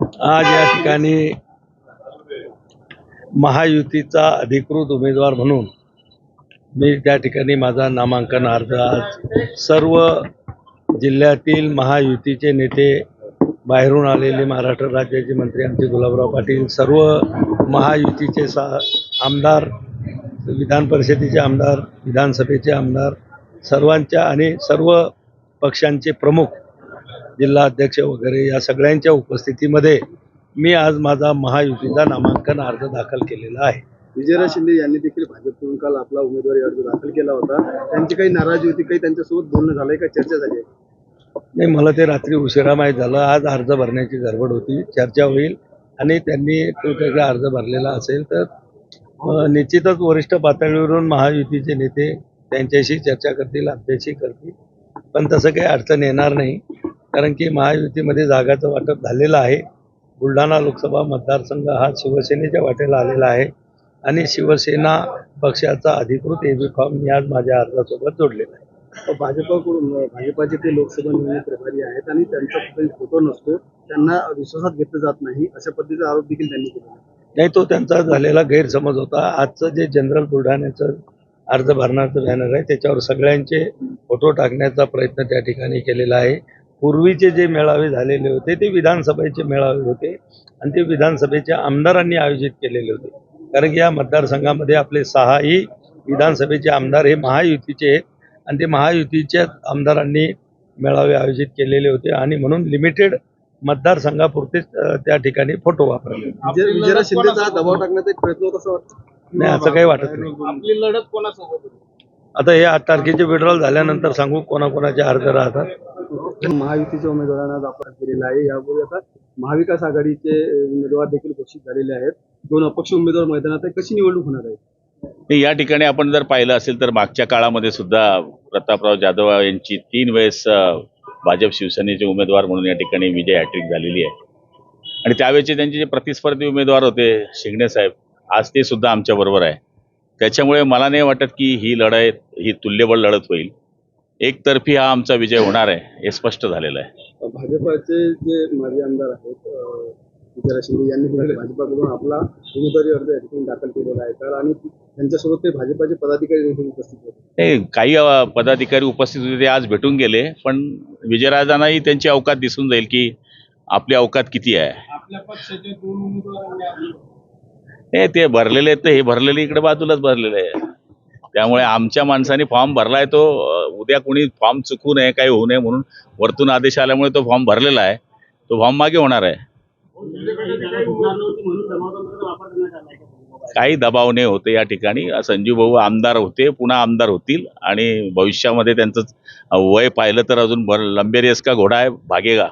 आज या ठिकाणी महायुतीचा अधिकृत उमेदवार म्हणून मी त्या ठिकाणी माझा नामांकन अर्ज आज सर्व जिल्ह्यातील महायुतीचे नेते बाहेरून आलेले महाराष्ट्र राज्याचे मंत्री आमचे गुलाबराव पाटील सर्व महायुतीचे सा आमदार विधान परिषदेचे आमदार विधानसभेचे आमदार सर्वांच्या आणि सर्व पक्षांचे प्रमुख जिल्हा अध्यक्ष वगैरे या सगळ्यांच्या उपस्थितीमध्ये मी आज माझा महायुतीचा नामांकन अर्ज दाखल केलेला आहे. विजयराज शिंदे यांनी देखील भाजपकडून काल आपला उमेदवारी अर्ज दाखल केला होता. त्यांची काही नाराजी होती काही त्यांच्यासोबत बोलणं झालंय का? चर्चा झाली? नाही मला ते रात्री उशिरा माहीत झालं. आज अर्ज भरण्याची गडबड होती चर्चा होईल आणि त्यांनी तो त्याचा अर्ज भरलेला असेल तर निश्चितच वरिष्ठ पातळीवरून महायुतीचे नेते त्यांच्याशी चर्चा करतील आमच्याशी करतील. पण तसं काही अडचण येणार नाही. कारण की महायुतीमध्ये जागाचं वाटप झालेलं आहे. बुलढाणा लोकसभा मतदारसंघ हा शिवसेनेच्या वाटेला आलेला आहे आणि शिवसेना पक्षाचा अधिकृत एबी फॉर्म मी आज माझ्या अर्जासोबत जोडलेला आहे. भाजपकडून भाजपाचे ते लोकसभा निवडणूक प्रभारी आहेत आणि त्यांचा कुठेही फोटो नसतो. त्यांना विश्वासात घेतलं जात नाही. अशा पद्धतीचा आरोप देखील त्यांनी केला. नाही तो त्यांचा झालेला गैरसमज होता. आजचं जे जनरल बुलढाण्याचं अर्ज भरण्याचं बॅनर आहे त्याच्यावर सगळ्यांचे फोटो टाकण्याचा प्रयत्न त्या ठिकाणी केलेला आहे. पूर्वीचे जे मेळावे झालेले होते ते विधानसभेचे मेळावे होते आणि ते विधानसभेच्या आमदारांनी आयोजित केलेले होते. कारण की या मतदारसंघामध्ये आपले सहाही विधानसभेचे आमदार हे महायुतीचे आहेत आणि ते महायुतीच्या आमदारांनी मेळावे आयोजित केलेले होते आणि म्हणून लिमिटेड मतदारसंघापुरतेच त्या ठिकाणी फोटो वापरले हा दबाव टाकण्याचा एक प्रयत्न होता असं वाटतं. नाही असं काही वाटत नाही. आपली लढत कोणासोबत आता हे आठ तारखेचे विड्रॉल झाल्यानंतर सांगू कोणाकोणाचे अर्ज राहतात. महायुतीच्या उमेदवारांना दाखल केलेला आहे. यापूर्वी आता महाविकास आघाडीचे उमेदवार देखील घोषित झालेले आहेत. दोन अपक्ष उमेदवार मैदानात आहे. कशी निवडणूक होणार आहे? या ठिकाणी आपण जर पाहिलं असेल तर मागच्या काळामध्ये सुद्धा प्रतापराव जाधव यांची तीन वेळेस भाजप शिवसेनेचे उमेदवार म्हणून या ठिकाणी विजय हॅट्रिक झालेली आहे. आणि त्यावेळेचे त्यांचे जे प्रतिस्पर्धी उमेदवार होते शिंगणे साहेब आज ते सुद्धा आमच्या बरोबर आहे. त्याच्यामुळे मला नाही वाटत की ही लढाई ही तुल्यबळ लढत होईल. एकतर्फी हा आमचा विजय होणार आहे हे स्पष्ट झालेलं आहे. भाजपाचे जे माजी आमदार आहेत विजयराज शिंदे यांनी देखील भाजपाकडून आपला उमेदवारी अर्ज या ठिकाणी दाखल केलेला आहे. काल आणि त्यांच्यासोबत ते भाजपाचे पदाधिकारी देखील उपस्थित होते. नाही काही अ, पदाधिकारी उपस्थित होते ते आज भेटून गेले पण विजयराजांनाही त्यांची अवकात दिसून जाईल की आपली अवकात किती आहे. आपल्या पक्षाचे दोन उमेदवार हे ते भरलेले आहेत तर हे भरलेले इकडे बाजूलाच भरलेले आहे त्यामुळे आमच्या माणसाने फॉर्म भरलाय तो उद्या कोणी फॉर्म चुकू नये काही होऊ नये म्हणून वरतून आदेश आल्यामुळे तो फॉर्म भरलेला आहे. तो फॉर्म मागे होणार आहे. काही दबाव नाही होते या ठिकाणी. संजीव भाऊ आमदार होते पुन्हा आमदार होतील आणि भविष्यामध्ये त्यांचं वय पाहिलं तर अजून भर लंबेरियस का घोडा आहे भागेगा.